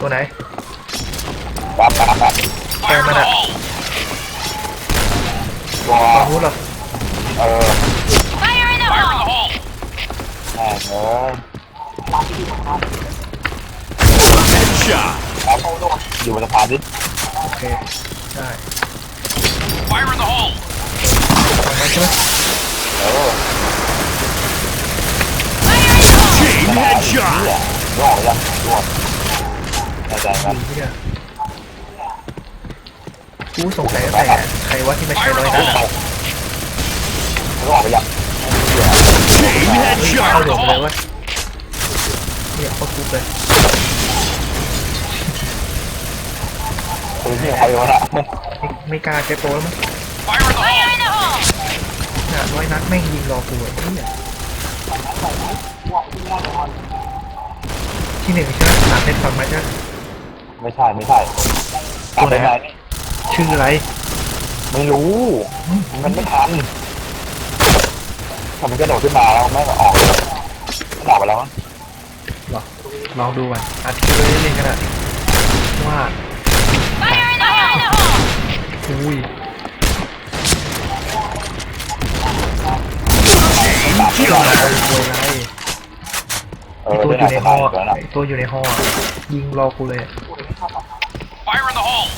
ตัวไหนปั๊บปั๊บปั๊บแกมันอะตัวฝั่งนู้นเหรอเออ Fire in the hole! แหมเออ Shot. ครับอยู่บนสะพานดิโอเคได้ Fire in the hole. ฝั่งนั้นใช่ไหมเออ Fire in the hole! Chain เนี่ย headshot. รอดยังรอด แน่ใจไหมดีเนี่ยกูสงสัยตั้งแต่ใครวะที่ไม่ใช่ร้อยนัดอะรอดไปยัง Chain เข้า headshot. โดดเลยวะเนี่ยเขาทุบเลยปืนที่ใครวะน่ะไม่ไม่กล้าใช้โปรแล้วมั้ง Fire in the Fire hole. in the hole! น่ะร้อยนัดแม่งยิงรอกูไอ้เนี่ยที่หนึ่งใช่ไหมสามเพชรฝั่งมาใช่ไหม ไม่ใช่ไม่ใช่ตามไปไหนชื่ออะไร ไม่รู้ มันไม่ทันถ้ามันกระโดดขึ้นมาแล้วไม่ออกเลยหลับไปแล้วมั้งหรอลองดูก่อนอัดคลิปไว้เล่นๆกันอะว่า Fire in the hole! อุ้ย Chain ตัว killer. อะไรเอไออตัวได้อยู่ในสห้บาอยแล้วนะไอตัวอยู่ในห้ออะยิงรอกูเลยอะ Fire in the hole.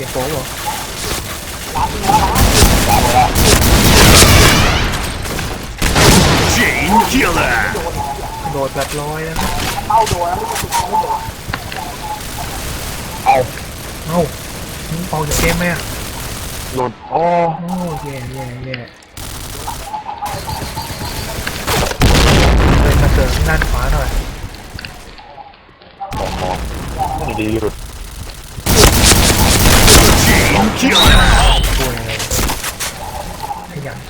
เก็บโป๊ะเหรอตามไปแล้ว Chain killer. โดดแบบร้อยแล้วนะเอาเอ้ามึงเป่าจากเกมไหมอะหลุดโอ้โอ้แย่แย่แย่เลยมาเสริมด้านขวาหน่อยโหไม่ดีหลุด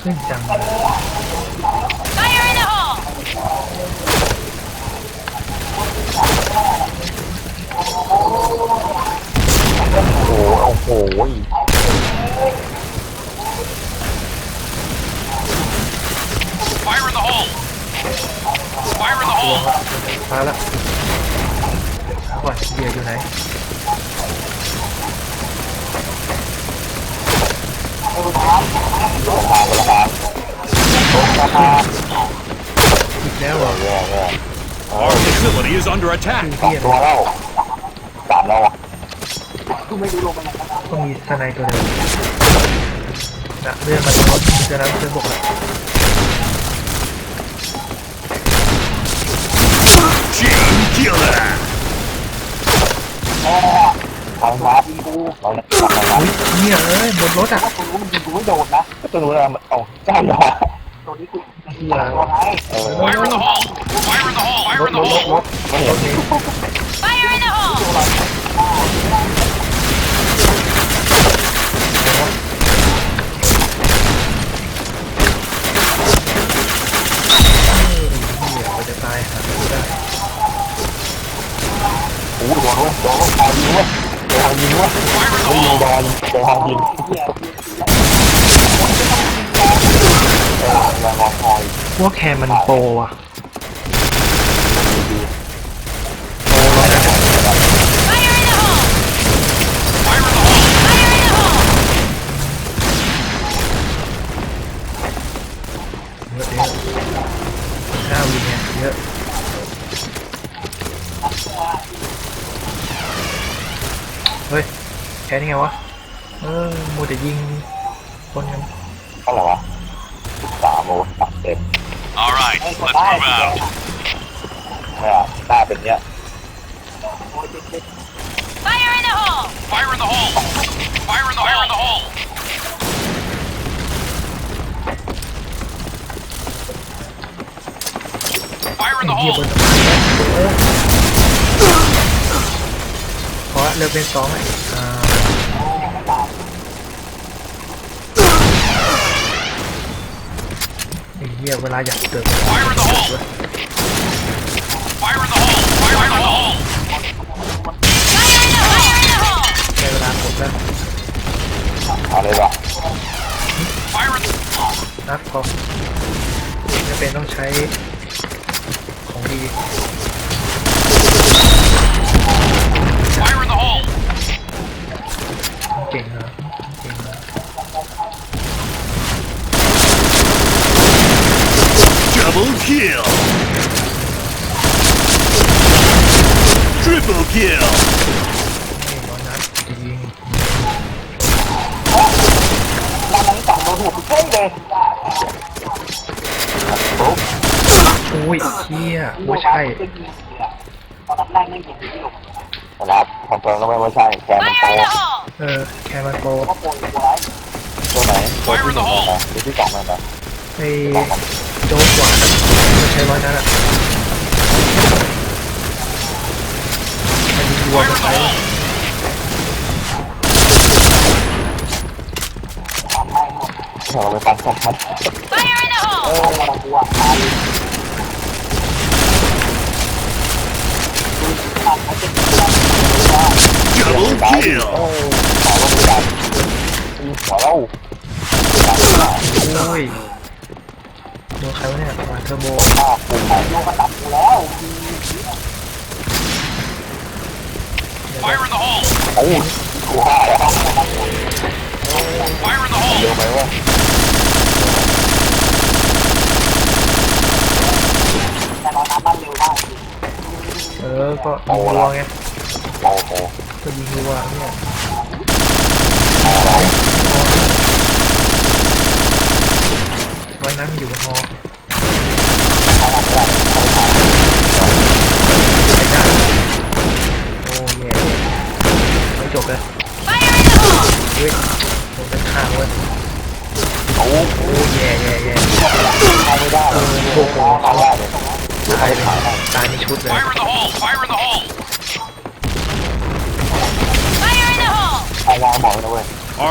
ขยันขึ้นจังเลย Fire in the hole! โอ้โหโอ้โห Fire in the hole. Fire in the ตัว hole. มาละหาก่อนเบียร์อยู่ไหน อีกแล้วเหรอแย่แย่ Our facility is under attack. สองตัวแล้วสามแล้วอะก็มีสไนตัวเดิมนะเลื่อนมาตรงรถมีเจอแล้วเจอบกแล้ว Chain killer. ทางมาปูเราเนี่ยทางมาเนี่ยเอ้ยบนรถอะตัวนู้นมันยิงกูไม่โดนนะตัวนู้นอะมันเอาเจ้าหยาเฮียเออ Fire in the hole. Fire in the hole. ร Fire ถ in ร the ถรถ hole. รถไม่เห็นนี่ Fire in the hole! เฮียเราจะตายหาไม่ได้โอ้โหโดนด้วยโดนด้วยทางยิงวะางยิงวะไม่ยิงโดนโดางยิงเออแคอยพวกแคร์มันโปรอะ แค่นี้ไงวะ เออมูแต่ยิงคนกันเท่าไหร่วะสามโมสามเต็ม All right, let's move out. เนี่ยหน้าเป็นเนี้ย Fire in the hole! Fire in the hole. Fire in the hole. Fire in the hole. ไอ้ Fire in the เหี้ย hole. บนสะพานเออพอละเริ่มเป็นสองไอ้ เฮียเวลาอยากเกิด Fire in the hole! Fire in the hole! Fire in the hole! Fire in the fire in the hole! ในเวลาผมแล้วเอาเลยป่ะ Fire in the hole! นักพอจะเป็นต้องใช้ของดี Fire in the hole! เก่งนะ kill! Triple kill! ร้อยนัดยิงมันนี้ต่างมาหัวกูใช่เลยโอ้ยเชี่ยไม่ใช่ตอนแรกไม่เห็นที่หลบนะครับของแกก็ไม่ว่ใช่แคมันโต Fire in the เออแคมันโตัวไว้ตัวไหนตัวที่หนึ่งนะตัวที่สองนะไอ้โจ๊กหวาน ใช่ร้อยนัดอะมันยิงรวม Fire in ไป the hole! เราไปฟังสักพัก Fire in the เอ hole! อเรากลัวตาย Double ตาย kill. ออตายว่าไม่ได้มีหัวเรา โอ้ย ใครวะเนี่ยมาเทอร์โบฆ่ากูหายโลกกระตับกูแล้ว Fire in the hole! โอ้ยกูฆ่าแล้ว Fire in the hole! เร็วไหมวะเออ ก็ยิงรัวไงโอ้โหก็ยิงรัวเนี่ยอะไรร้อยนัดมันอยู่บนฮอ อะไรไม่ได้ ไอ้จ้าโอ้แย่ไม่จบเลย Fire in the hole! เฮ้ยโดนเป็นข้างเว้ย โอ้โห โอ้แย่แย่แย่ ฆ่าไม่ได้ เออโอ้โห ฆ่าได้เลย ตายเลยตายในชุดเลย Fire in the hole! Fire in the hole! Fire in the hole! ตายยาวบอกเลยนะเว้ย Our facility is under ฝั่งไหน attack. ก็ได้ฝั่งไหนก็ได้ Chain stopper. ปล่อยอ๋ออยู่ไหนตายอะ ซ้ายซ้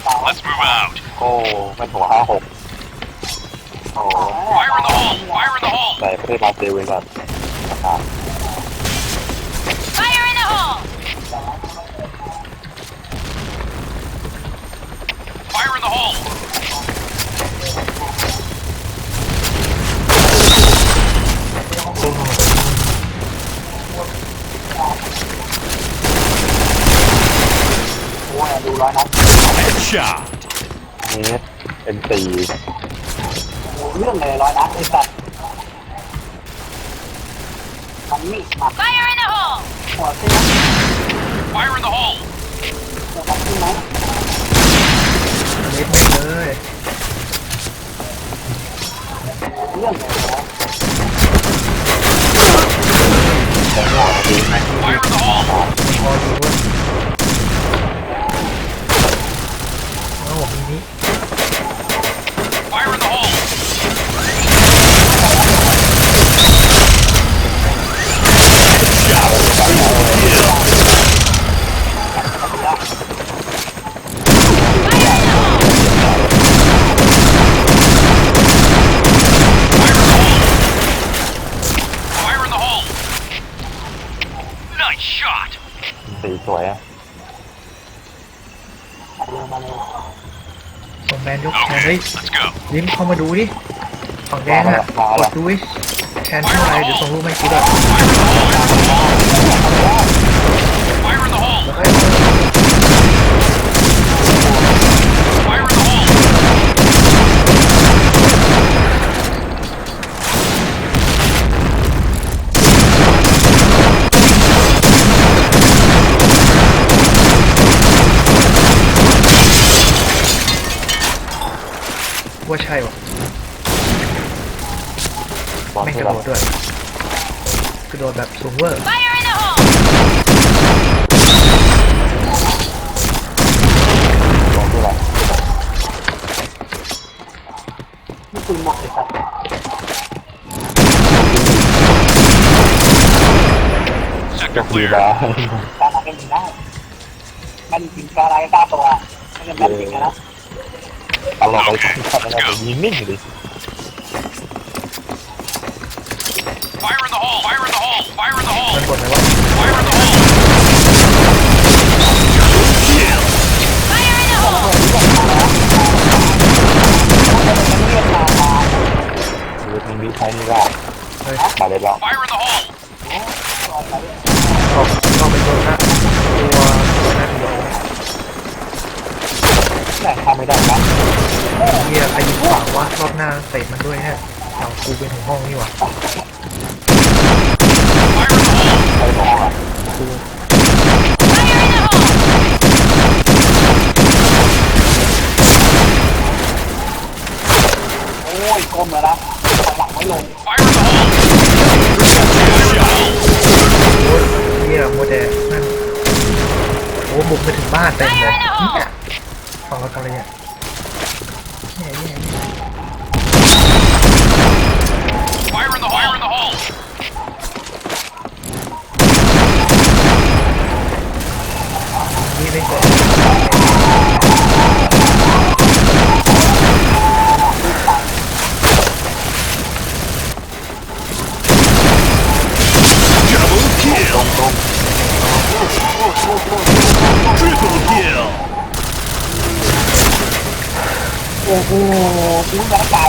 let's move out. โอ้เป็นหัวห้าหกโอ้ Fire in the hole! Fire in the hole! ใส่ประเทศมาเซลไว้ก่อนนะครับ Fire in the hole! Fire in the hole! ร้อยนัด Headshot. เมตรเป็นสี่เรื่องเลยร้อยนัดไอ้สัตว์มันมีดหมัด Fire in the hole! หัวเส้น Fire in the hole! หัวขึ้นไหมเล็ดไม่เลยเรื่องเลยนะแต่หัวดี Fire in the hole! พอดูเว้ย โอ้มีนี้ ลิ้มเข้ามาดูดิฝั่งแดงอะกดดูดิแคนเท่าไรเดี๋ยวส่งรูปให้กูด้วย Fire in the hole! แล้วก็ Fire in the hole! ว่าใช่วะบอลไม่งที่กระเราโดดด้วยกระโดดแบบสูงเวอร์ Fire in the hole! บอลที่เรานี่ปืนหมดไอ้สัตว์ Sector ดี clear. แล้ว การทำเป็นยิงได้มันยิงกอะไรกล้าตัวไม่ใช่แบนจริงนะตล อะไรทำอะไรแบบนี้นิ่งเลย Fire in the hole! Fire in the hole! Fire in the hole! มันกดไหมวะ Fire in the hole! ชีวิตมันมีใช้ไม่ได้เฮ้ย มาเลยเรา Fire in the hole! ก็ก็เป็นตัวนะตัว แต่ทำไม่ได้ครับเฮียใครยิงขวาวะรอบหน้าเตะมันด้วยแฮะเอากูไปถึงห้องนี่หวะโอ้ยก้มแล้วนะหลังไม่ลงโอ้ยเฮียโมเดลนั่นโอ้บุกไปถึงบ้านเต็มเลยเนี่ย ฟังเราทำอะไรเนี่ยเนี่ยเนี่ยเนี่ย Fire in the hole! Fire in the hole! นี่ไม่กด อ้โหกูแม่ไก่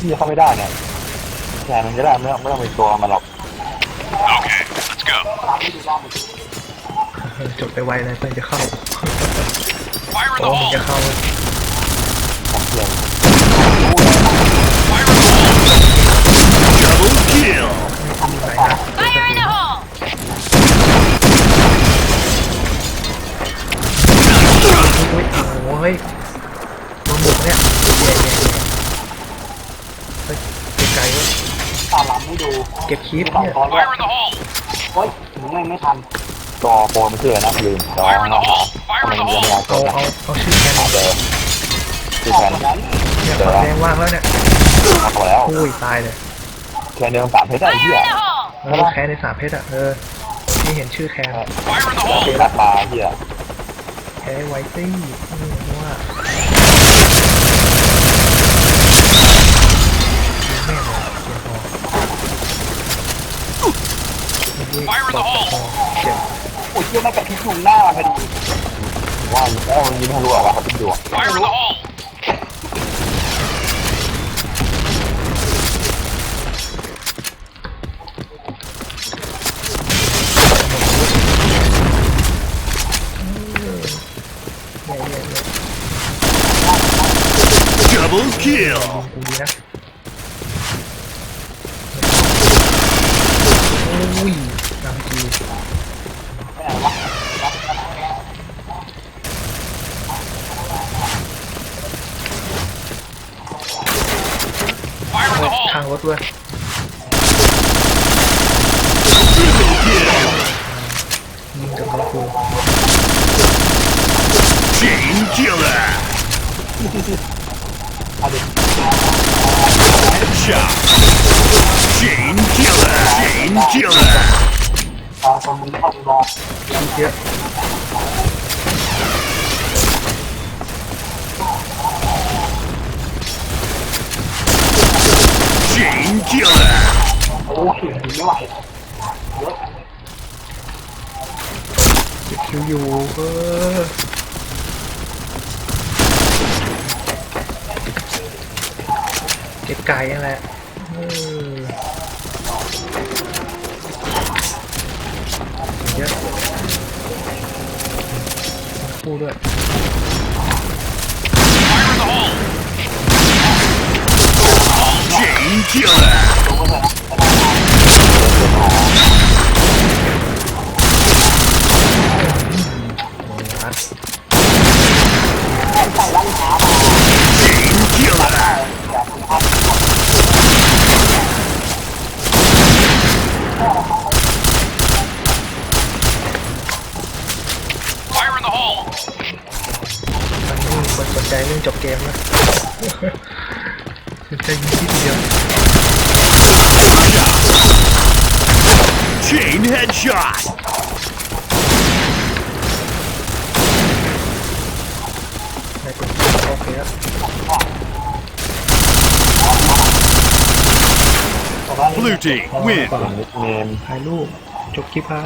ที่เข้าไม่ได้เนี่ยแทนมันก็ได้ไม่ต้องไม่ต้องเป็นตัวมันหรอก Okay, let's go. เออจบไปไวเลยเพื่อนจะเข้า Fire in โอ้ the มึง hole! จะเข้า ของเพื่อน คลิปสองเนี่ยตอนด้วย Fire in the hole! เฮ้ยถึงไม่ไม่ทันตัวโฟนมันชื่ออะไรนะลืมจอ Fire in the เนาะ hole! ทำ Fire ไม in มัน the ยังไม่ hole! เอาเอาเอาเอาชื่อแคนเจอชื่ออแคอกนมาแล้วนี่เนี่ยฝั่งแดงว่างแล้วเนี่ยเอาแล้วอุ้ยตายเลยแคนเดิมสามเพชรได้ Fire ไอ้เหี้ย in the hole! เออแคนในสามเพชรอะเออที่เห็นชื่อแคน Fire in the โอ hole! เครักมาไอ้เหี้ยแพ้ไวตี้นี่ว่าแม่งเลยเกียร์พอ Fire in the hole! โอ้ยเชื่อไม่กระพริบยุงหน้าพอดีว่าแล้วมันยิงทะลุออกว่าเขาเป็นดวง Fire in the hole! hàng của tôi nhưng được có cô Chain killer! Chain killer! Chain killer! ไหวเก็บคิวอยู่เออเก็บไก่นั่นแหละเยอะคู่ด้วย Fire in the hole! Chain killer. โอ้ยรัดใส่ร้านค้า มา Chain killer. แบบคุณพักมนไม่มีคนสนใจเรื่องจบเกมนะ ใจยิงที่เดียว Chain headshot. ในกลุ่มโอเคแล้ว Blue team win. ก่อนนิกเนมถ่ายรูปจบคลิปครับ